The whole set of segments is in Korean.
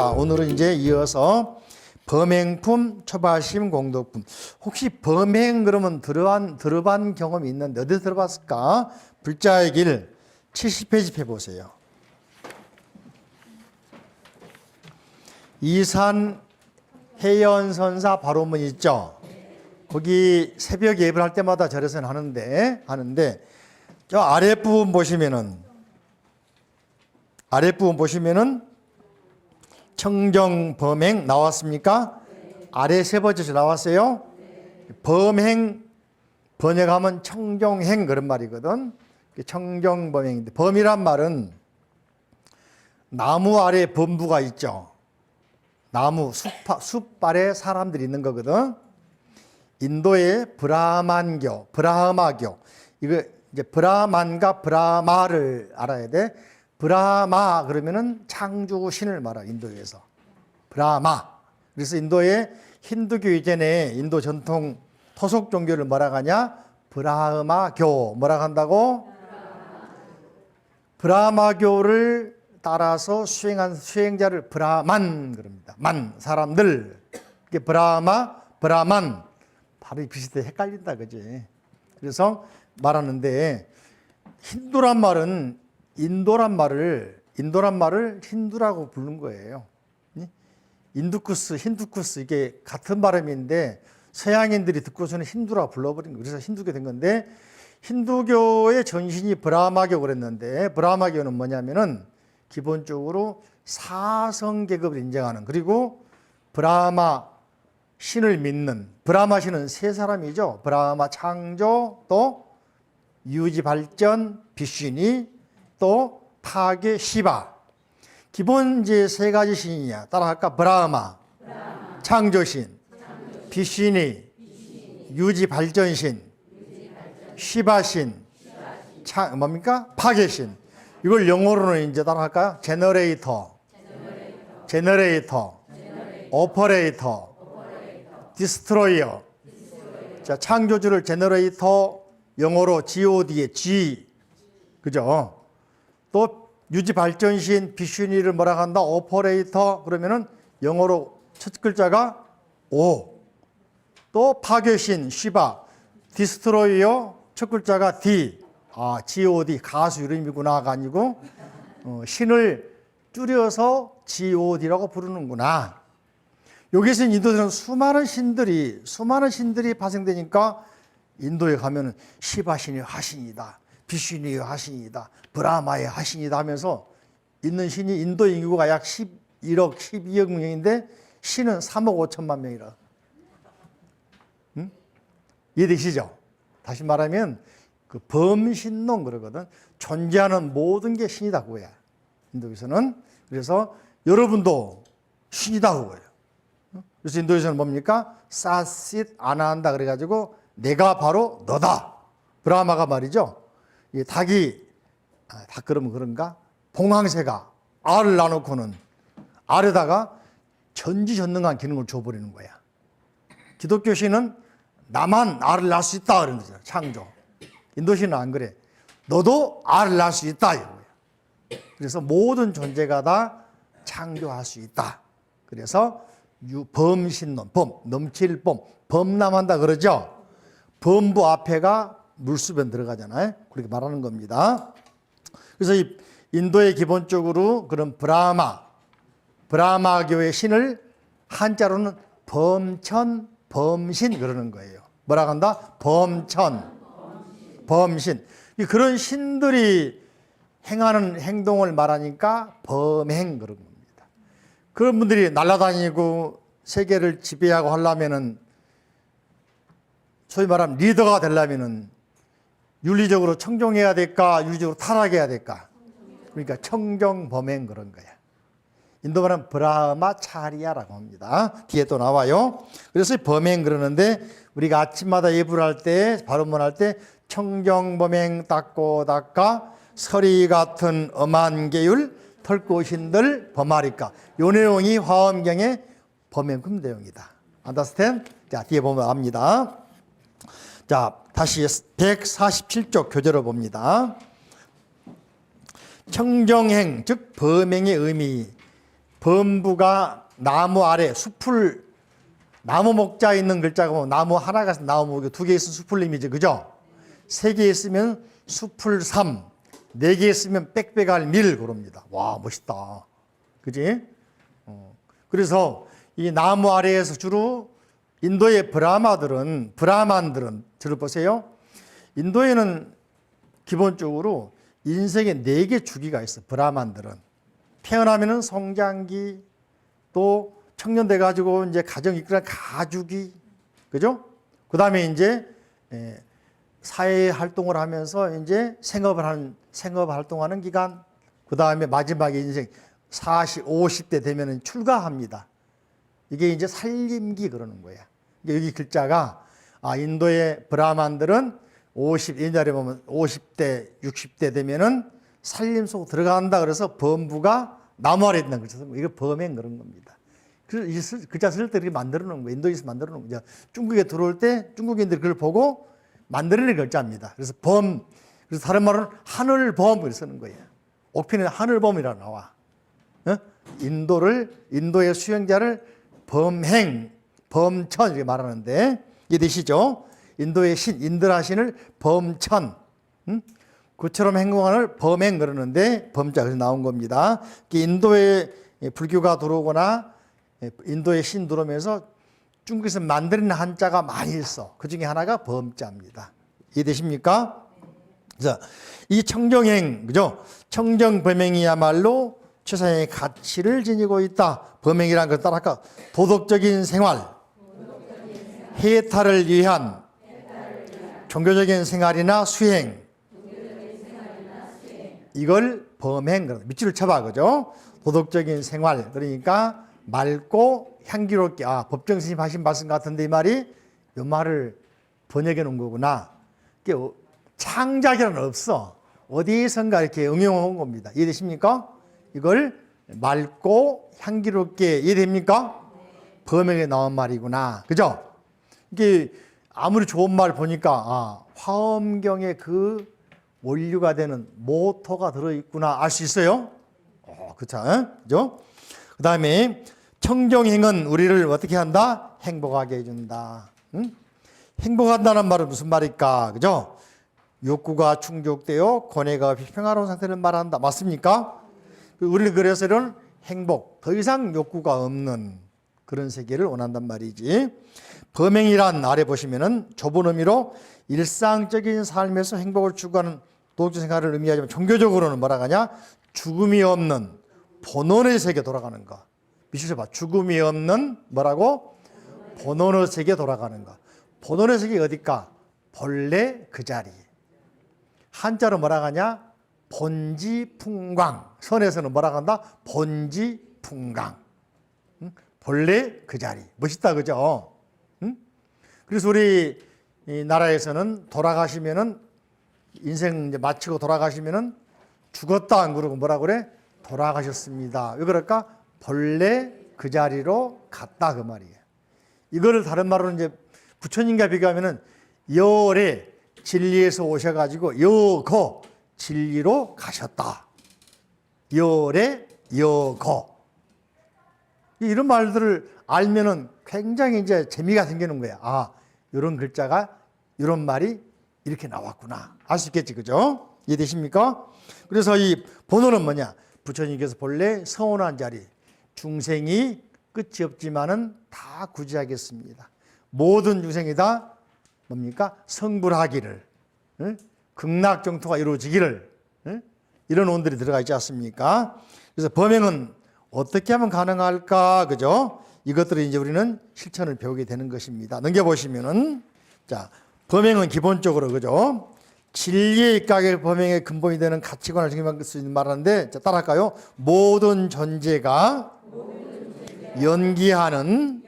자, 오늘은 이제 이어서 범행품, 초발심, 공덕품. 혹시 범행 그러면 들어간, 들어반 경험이 있는데 어디 들어봤을까? 불자의 길 70페이지 펴 보세요. 이산 해연 선사 바로문 있죠? 거기 새벽 예배를 할 때마다 절에서는 하는데, 하는데, 저 아랫부분 보시면은, 아랫부분 보시면은, 청정 범행 나왔습니까? 아래 세 번째 줄 나왔어요? 범행, 번역하면 청정행 그런 말이거든. 청정 범행인데, 범이란 말은 나무 아래 범부가 있죠. 나무, 숲, 숲 아래 사람들이 있는 거거든. 인도의 브라만교, 브라마교. 이거 이제 브라만과 브라마를 알아야 돼. 브라마 그러면은 창조 신을 말하 인도에서. 브라마. 그래서 인도의 힌두교 이전에 인도 전통 토속 종교를 뭐라 하냐? 브라마교. 뭐라 한다고? 브라마교를 따라서 수행한 수행자를 브라만 그럽니다. 만 사람들. 이게 브라마, 브라만. 발음이 비슷해 헷갈린다 그지? 그래서 말하는데 힌두란 말은 인도란 말을 인도란 말을 힌두라고 부른 거예요. 인두쿠스, 힌두쿠스 이게 같은 발음인데 서양인들이 듣고서는 힌두라 불러버린 거예요. 그래서 힌두교 된 건데 힌두교의 전신이 브라마교 그랬는데 브라마교는 뭐냐면은 기본적으로 사성 계급을 인정하는 그리고 브라마 신을 믿는 브라마 신은 세 사람이죠. 브라마 창조 또 유지 발전 비슈니 또 타계 시바 기본 이제 세 가지 신이야. 따라할까? 브라마, 창조신, 비슈니, 유지 발전신, 시바신, 차, 뭡니까? 파괴신. 이걸 영어로는 이제 따라할까요? 제너레이터, 제너레이터, 오퍼레이터, 디스트로이어. 자, 창조주를 제너레이터 영어로 GOD의 G. 그죠? 또 유지 발전신 비슈니를 뭐라 한다? 오퍼레이터 그러면은 영어로 첫 글자가 O. 또 파괴신 시바 디스트로이어 첫 글자가 D. 아, GOD 가수 이름이구나가 아니고 어, 신을 줄여서 GOD라고 부르는구나. 여기서 인도에서는 수많은 신들이 수많은 신들이 발생되니까 인도에 가면은 시바신이 화신이다. 비슈니의 화신이다. 브라마의 화신이다 하면서 있는 신이 인도 인구가 약 11억, 12억 명인데 신은 3억 5천만 명이라. 응? 이해되시죠? 다시 말하면 그 범신론 그러거든. 존재하는 모든 게 신이다 그거야. 인도에서는. 그래서 여러분도 신이다 그거예요. 그래서 인도에서는 뭡니까? 사싯 아나한다 그래가지고 내가 바로 너다. 브라마가 말이죠. 이 닭이 아, 닭 그러면 그런가? 봉황새가 알을 낳아놓고는 알에다가 전지전능한 기능을 줘버리는 거야. 기독교 신은 나만 알을 낳을 수 있다 그러는 거죠. 창조. 인도 신은 안 그래. 너도 알을 낳을 수 있다 이거야. 그래서 모든 존재가 다 창조할 수 있다. 그래서 유, 범신론, 범, 넘칠 범, 범람한다 그러죠. 범부 앞에가 물수변 들어가잖아요. 그렇게 말하는 겁니다. 그래서 이 인도의 기본적으로 그런 브라마, 브라마교의 신을 한자로는 범천, 범신 그러는 거예요. 뭐라 한다? 범천, 범신. 그런 신들이 행하는 행동을 말하니까 범행 그런 겁니다. 그런 분들이 날아다니고 세계를 지배하고 하려면은 소위 말하면 리더가 되려면은 윤리적으로 청정해야 될까, 윤리적으로 타락해야 될까? 그러니까 청정 범행 그런 거야. 인도 말은 브라마 차리아라고 합니다. 뒤에 또 나와요. 그래서 범행 그러는데 우리가 아침마다 예불 할 때, 발언문 할때 청정 범행 닦고 닦아 서리 같은 엄한 계율 털꽃신들 범하리까. 요 내용이 화엄경의 범행금 내용이다. 안다스텐? 자, 뒤에 보면 압니다. 자, 다시 147쪽 교재로 봅니다. 청정행, 즉 범행의 의미. 범부가 나무 아래 숲을 나무 목자 있는 글자가 뭐 나무 하나가 나무 목이 두개 있으면 숲을림이지 그죠? 세 개 있으면 숲을 삼, 네 개 있으면 빽빽할 밀 그럽니다. 와 멋있다. 그지? 어. 그래서 이 나무 아래에서 주로 인도의 브라마들은 브라만들은 들어보세요. 인도에는 기본적으로 인생에 네개 주기가 있어. 브라만들은 태어나면은 성장기 또 청년 돼 가지고 이제 가정 이끌어 가주기 그죠? 그다음에 이제 에, 사회 활동을 하면서 이제 생업을 하는 생업 활동하는 기간 그다음에 마지막에 인생 40, 50대 되면은 출가합니다. 이게 이제 살림기 그러는 거야. 여기 글자가 아 인도의 브라만들은 50 옛날에 보면 50대, 60대 되면은 살림 속 들어간다 그래서 범부가 나무 아래 있는 글자 이거 범행 그런 겁니다. 그래서 글자 쓸 때 이렇게 만들어 놓은 거예요. 인도에서 만들어 놓은 거죠. 중국에 들어올 때 중국인들이 그걸 보고 만들어낸 글자입니다. 그래서 범, 그래서 다른 말은 하늘범을 쓰는 거예요. 옥피는 하늘범이라 나와. 어? 인도를 인도의 수행자를 범행, 범천 이렇게 말하는데 이해되시죠? 인도의 신, 인드라 신을 범천, 음? 그처럼 행동하는 범행 그러는데 범자 그래서 나온 겁니다. 인도에 불교가 들어오거나 인도의 신 들어오면서 중국에서 만드는 한자가 많이 있어. 그 중에 하나가 범자입니다. 이해되십니까? 자, 이 청정행, 그죠? 청정 범행이야말로 최상의 가치를 지니고 있다. 범행이란 걸 따라 할까? 도덕적인 생활, 해탈을 위한 종교적인 생활이나 수행, 이걸 범행, 밑줄을 쳐봐, 그죠? 도덕적인 생활, 그러니까 맑고 향기롭게, 아, 법정 스님 하신 말씀 같은데 이 말이 이 말을 번역해 놓은 거구나. 어, 창작이란 없어. 어디선가 이렇게 응용한 겁니다. 이해되십니까? 이걸 맑고 향기롭게 이해됩니까? 범행에 나온 말이구나. 그죠? 이게 아무리 좋은 말 보니까 아, 화엄경에 그 원류가 되는 모토가 들어있구나 알 수 있어요? 어, 그쵸? 그죠? 그 다음에 청정행은 우리를 어떻게 한다? 행복하게 해준다. 응? 행복한다는 말은 무슨 말일까? 그죠? 욕구가 충족되어 없이 평화로운 상태를 말한다. 맞습니까? 우리는 그래서 이런 행복, 더 이상 욕구가 없는 그런 세계를 원한단 말이지. 범행이란 아래 보시면은 좁은 의미로 일상적인 삶에서 행복을 추구하는 도덕적 생활을 의미하지만 종교적으로는 뭐라 하냐? 죽음이 없는 본원의 세계 돌아가는 거. 미치셔 봐. 죽음이 없는 뭐라고? 본원의 세계 돌아가는 거. 본원의 세계 어딜까? 본래 그 자리. 한자로 뭐라 하냐? 본지풍광. 선에서는 뭐라 한다? 본지풍광. 응? 본래 그 자리. 멋있다, 그죠? 응? 그래서 우리 이 나라에서는 돌아가시면은 인생 이제 마치고 돌아가시면은 죽었다 안 그러고 뭐라 그래? 돌아가셨습니다. 왜 그럴까? 본래 그 자리로 갔다 그 말이에요. 이거를 다른 말로 이제 부처님과 비교하면은 열에 진리에서 오셔가지고 여거 진리로 가셨다. 열에 여거 이런 말들을 알면은 굉장히 이제 재미가 생기는 거야. 아, 이런 글자가 이런 말이 이렇게 나왔구나. 알 수 있겠지, 그죠? 이해되십니까? 그래서 이 번호는 뭐냐? 부처님께서 본래 서운한 자리, 중생이 끝이 없지만은 다 구제하겠습니다. 모든 중생이 다 뭡니까? 성불하기를, 응? 극락 정토가 이루어지기를, 응? 이런 온들이 들어가 있지 않습니까? 그래서 범행은 어떻게 하면 가능할까? 그죠? 이것들을 이제 우리는 실천을 배우게 되는 것입니다. 넘겨보시면은, 자, 범행은 기본적으로, 그죠? 진리의 입각의 범행의 근본이 되는 가치관을 적용할 수 있는 말하는데, 자, 따라할까요? 모든 존재가 연기하는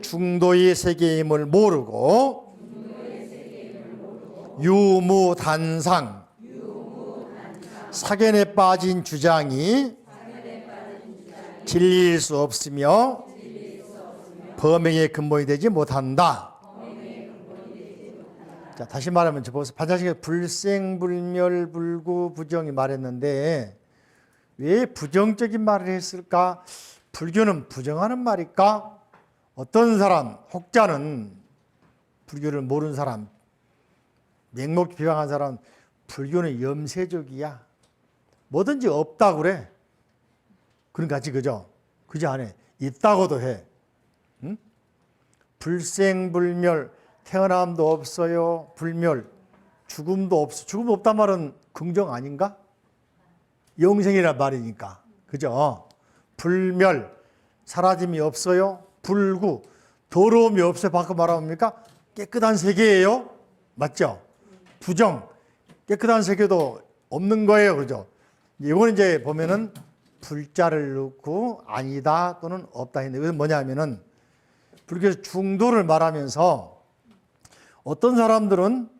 중도의 세계임을 모르고, 유무단상, 사견에 빠진 주장이 진리일 수 없으며 범행의 근본이 되지 못한다. 자, 다시 말하면 저 보세요. 반자식에 불생 불멸 불구 부정이 말했는데 왜 부정적인 말을 했을까? 불교는 부정하는 말일까? 어떤 사람, 혹자는 불교를 모르는 사람, 맹목 비방한 사람, 불교는 염세적이야. 뭐든지 없다고 그래. 그런 같이 그죠? 그지 않아. 있다고도 해. 응? 불생불멸, 태어남도 없어요. 불멸, 죽음도 없어. 죽음 없단 말은 긍정 아닌가? 영생이란 말이니까. 그죠? 불멸, 사라짐이 없어요. 불구, 더러움이 없어요. 바꿔 말하면 깨끗한 세계예요. 맞죠? 부정, 깨끗한 세계도 없는 거예요. 그죠? 이거는 이제 보면은 불자를 넣고 아니다 또는 없다 했는데 이건 뭐냐면은 불교에서 중도를 말하면서 어떤 사람들은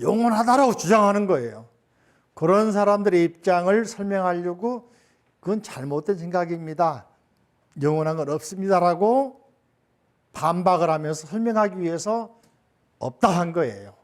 영원하다라고 주장하는 거예요. 그런 사람들의 입장을 설명하려고 그건 잘못된 생각입니다. 영원한 건 없습니다라고 반박을 하면서 설명하기 위해서 없다 한 거예요.